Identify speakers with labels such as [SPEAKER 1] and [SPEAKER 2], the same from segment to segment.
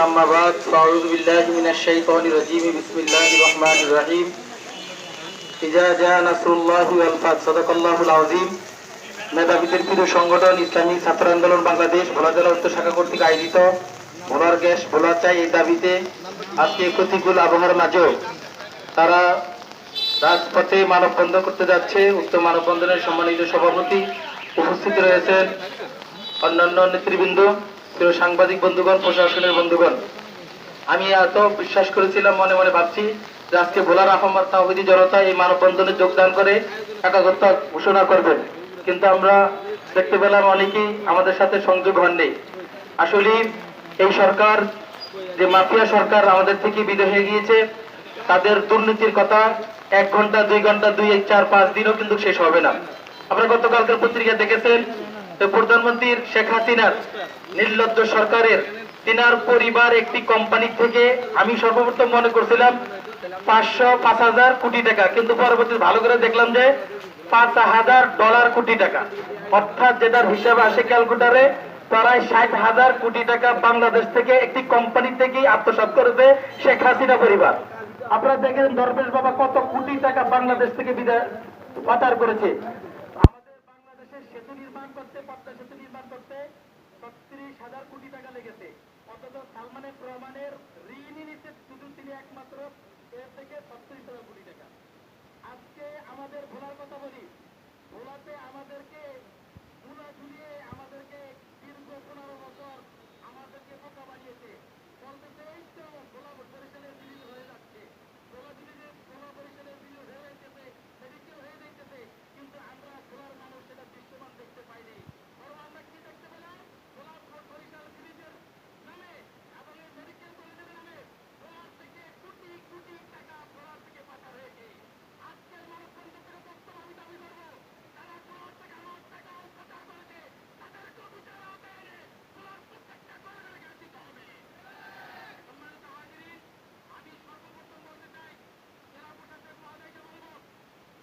[SPEAKER 1] أما بعد فأعوذ بالله من الشيطان الرجيم بسم الله الرحمن الرحيم إذا جاء نصر الله والفتح صدق الله العظيم মেধাবীদের প্রিয় সংগঠন ইসলামী ছাত্র আন্দোলন বাংলাদেশ ভোলা জেলা উত্তর শাখা কর্তৃক আয়োজিত ভোলার গ্যাস ভোলা চাই এই দাবিতে আজকে প্রতিকূল আবহাওয়ার মাঝেও তারা রাজপথে মানববন্ধন করতে যাচ্ছে উক্ত মানববন্ধনের সম্মানিত সভাপতি উপস্থিত রয়েছেন অন্যান্য নেতৃবৃন্দ প্রিয় সাংবাদিক বন্ধুগণ, প্রশাসনের বন্ধুগণ, আমি এত বিশ্বাস করেছিলাম, মনে মনে ভাবছি যে আজকে ভোলার আহমদ তাহিদি জনতা এই মানববন্ধনে যোগদান করে একাগ্রতা ঘোষণা করবেন। কিন্তু আমরা দেখতে পেলাম অনেকেই আমাদের সাথে সংযোগ হননি। আসলে এই সরকার, যে মাফিয়া সরকার আমাদের থেকে বিদায় হয়ে গিয়েছে, তাদের দুর্নীতির কথা এক ঘণ্টা, দুই ঘণ্টা, দুই এক চার, পাঁচ দিনও কিন্তু শেষ হবে না। আপনারা গতকালকের পত্রিকা দেখেছেন প্রধানমন্ত্রীর শেখ হাসিনার নির্লজ্জ সরকারের, তিনার পরিবার একটি কোম্পানি থেকে আমি সর্বপ্রথম মনে করছিলাম পাঁচশো পাঁচ হাজার কোটি টাকা, কিন্তু পরবর্তীতে ভালো করে দেখলাম যে পাঁচ হাজার ডলার কোটি টাকা। অর্থাৎ যেটার হিসাবে আসে ক্যালকুলেটারে, প্রায় ষাট হাজার কোটি টাকা বাংলাদেশ থেকে একটি কোম্পানি থেকে আত্মসাৎ করেছে শেখ হাসিনা পরিবার। আপনারা দেখেন দরবেশ বাবা কত কোটি টাকা বাংলাদেশ থেকে বিদায় পাচার করেছে আমাদের বাংলাদেশের সেতু নির্মাণ করতে পদ্মা সেতু নির্মাণ করতে ছত্রিশ হাজার কোটি টাকা লেগেছে। অথচ সালমানের রহমানের ঋণই নিচ্ছে শুধু তিনি একমাত্র এর থেকে ছত্রিশ হাজার কোটি টাকা আজকে আমাদের ভোলার কথা বলি ভোলাতে আমাদেরকে ভোলা ঝুলিয়ে আমাদেরকে দীর্ঘ পনেরো বছর আমাদেরকে বোকা বানিয়েছে বলতেছে এই তো ভোলা বরিশালের বিলীন হয়ে যাচ্ছে ভোলা বিলীনে ভোলা বরিশালের বিলীন হয়ে যাইতেছে মেডিকেল হয়ে যাইতেছে কিন্তু আমরা ভোলার মানুষ সেটা দৃশ্যমান দেখতে পাইনি বরং আমরা কি দেখতে পেলাম ভোলা বরিশাল বিলীনের নামে এবং এই মেডিকেল কলেজের নামে ভোলার থেকে কোটি কোটি টাকা ভোলার থেকে পাচার হয়েছে আজকের মানববন্ধন থেকে বক্তব্য আমি দাবি করব যারা ভোলার থেকে আমার টাকা পাচার করেছে তাদেরকে বিচার আওতায় এনে ভোলার প্রত্যেকটা কলেজের দিতে হবে সম্মানিত হাজিরিন আমি সর্বপ্রথম বলতে চাই জেলা প্রশাসক মহোদয়কে বলব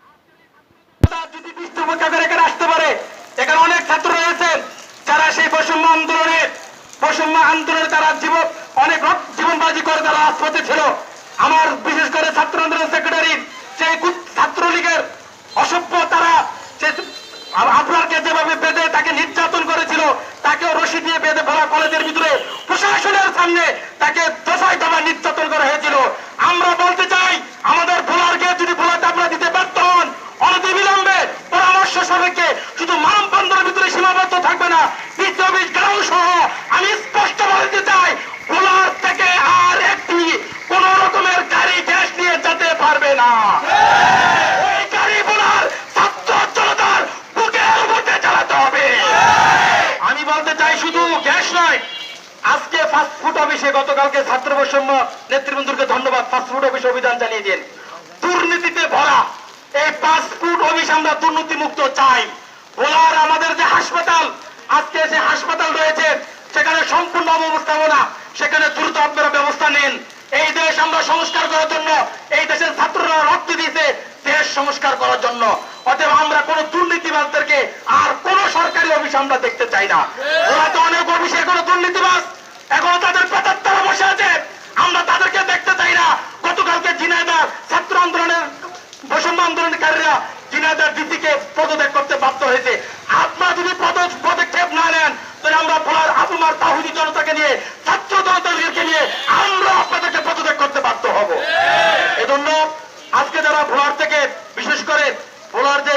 [SPEAKER 1] আজকের এই ছাত্র যদি পৃষ্ঠপোষক করে এখানে আসতে পারে এখানে অনেক ছাত্র রয়েছেন যারা সেই বৈষম্য আন্দোলনে বৈষম্য আন্দোলনে তারা জীবন, অনেক জীবনবাজি করে তারা রাজপথে ছিল। আমার বিশেষ করে ছাত্র আন্দোলন সেক্রেটারি সেই ছাত্রলীগের অসভ্য তারা আপনারকে যেভাবে বেঁধে তাকে নির্যাতন করেছিল, তাকেও রশি দিয়ে বেঁধে ভরা কলেজের ভিতরে, প্রশাসনের সামনে তাকে দশায় দফায় নির্যাতন করা হয়েছিল। আমরা বলতে চাই, আমাদের ভোলারকে যদি ভোলাতে আপনারা দিতে ব্যর্থ হন অনতি বিলম্বে পরামর্শ সাপেক্ষে শুধু মাম বন্দরের ভিতরে সীমাবদ্ধ থাকবে না বিশ্ববিদ গ্রাম সহ অফিসে গতকালকে ছাত্র বৈষম্য নেতৃবৃন্দকে ধন্যবাদ ফাস্ট ফুড অফিস অভিযান চালিয়ে দিন। দুর্নীতিতে ভরা এই ফাস্ট ফুড অফিস আমরা দুর্নীতি মুক্ত চাই। ভোলার আমাদের যে হাসপাতাল আজকে যে হাসপাতাল রয়েছে, সেখানে সম্পূর্ণ অবস্থাপনা, সেখানে দ্রুত আপনারা ব্যবস্থা নেন। এই দেশ আমরা সংস্কার করার জন্য, এই দেশের ছাত্ররা রক্ত দিয়েছে দেশ সংস্কার করার জন্য। অতএব আমরা কোন দুর্নীতিবাজদেরকে আর কোন সরকারি অফিস আমরা দেখতে চাই না। ওরা তো অনেক অফিসে কোনো দুর্নীতিবাজ, এখনও তাদের পেতার তারা বসে আছে। আমরা তাদেরকে দেখতে চাই না। গতকালকে ঝিনাইদার ছাত্র আন্দোলনের, বৈষম্য আন্দোলনকারীরা ঝিনাইদার ডিসিকে পদত্যাগ করতে বাধ্য হয়েছে আপনারা যদি পদ পদক্ষেপ না নেন তাহলে আমরা আপুমার তাহুদি জনতাকে নিয়ে, ছাত্র জনতাকে নিয়ে আমরা আপনাদেরকে পদত্যাগ করতে বাধ্য হব। এজন্য আজকে যারা ভোলার থেকে, বিশেষ করে ভোলার যে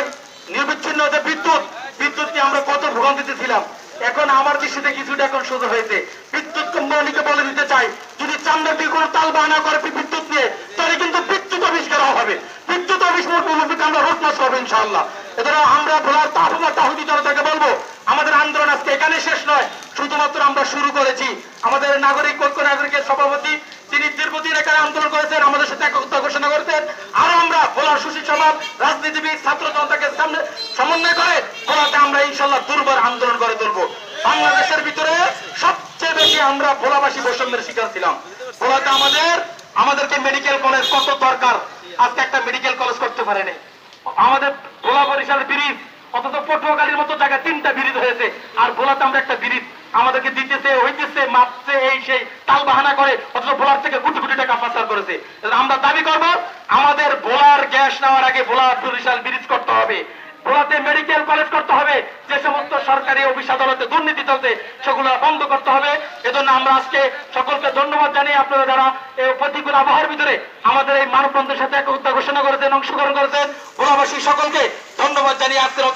[SPEAKER 1] নির্বিচ্ছিন্ন যে বিদ্যুৎ বিদ্যুৎ নিয়ে আমরা কত ভোগান্তিতে ছিলাম, এখন আমার দৃষ্টিতে কিছুটা এখন সোজা হয়েছে। বিদ্যুৎ কোম্পানিকে বলে দিতে চাই, যদি চান্দার দিয়ে কোনো তাল বাহানা করে বিদ্যুৎ নিয়ে, তাহলে কিন্তু বিদ্যুৎ অফিস করা হবে। বিদ্যুৎ মোটামুটি আমরা রোডমাস করব ইনশাআল্লাহ। এছাড়া আমরা ভোলার তাহমা তাহুদি জনতাকে বলব আমাদের আন্দোলন আজকে এখানে শেষ নয়, শুধুমাত্র আমরা শুরু করেছি। আমাদের নাগরিক, ঐক্য নাগরিকের সভাপতি, তিনি দীর্ঘদিন এখানে আন্দোলন করেছেন, আমাদের সাথে একতা ঘোষণা করেছেন। আরও আমরা ভোলার সুশীল সমাজ, রাজনীতিবিদ, ছাত্র জনতাকে সামনে সমন্বয় করে ভোলাতে আমরা ইনশাল্লাহ দুর্বার আন্দোলন করে তুলবো। বাংলাদেশের ভিতরে সবচেয়ে বেশি আমরা ভোলাবাসী বৈষম্যের শিকার ছিলাম। ভোলাতে আমাদের, আমাদেরকে মেডিকেল কলেজ কত দরকার? আজকে একটা মেডিকেল কলেজ করতে পারেনি। আমাদের ভোলা বরিশাল ব্রিজ
[SPEAKER 2] অথচ পটুয়াখালীর মতো জায়গায় তিনটা ব্রিজ হয়েছে। আর ভোলাতে আমরা একটা ব্রিজ আমাদেরকে দিতেছে, হইতেছে, মাপছে, এই সেই তাল বাহানা করে, অথচ ভোলার থেকে কোটি কোটি টাকা পাচার করেছে। আমরা দাবি করব, আমাদের ভোলার গ্যাস নেওয়ার আগে ভোলার বরিশাল ব্রিজ করতে হবে। ভোলাতে মেডিকেল কলেজ করতে হবে, যে সমস্ত সরকারি অফিস আদালতে দুর্নীতি চলছে, সেগুলো বন্ধ করতে হবে। এজন্য আমরা আজকে সকলকে ধন্যবাদ জানিয়ে আপনারা যারা এই প্রতিকূল আবহাওয়ার ভিতরে আমাদের এই মানববন্ধের সাথে একতা ঘোষণা করেছেন, অংশগ্রহণ করেছেন, ভোলাবাসী সকলকে ধন্যবাদ জানিয়ে আজকের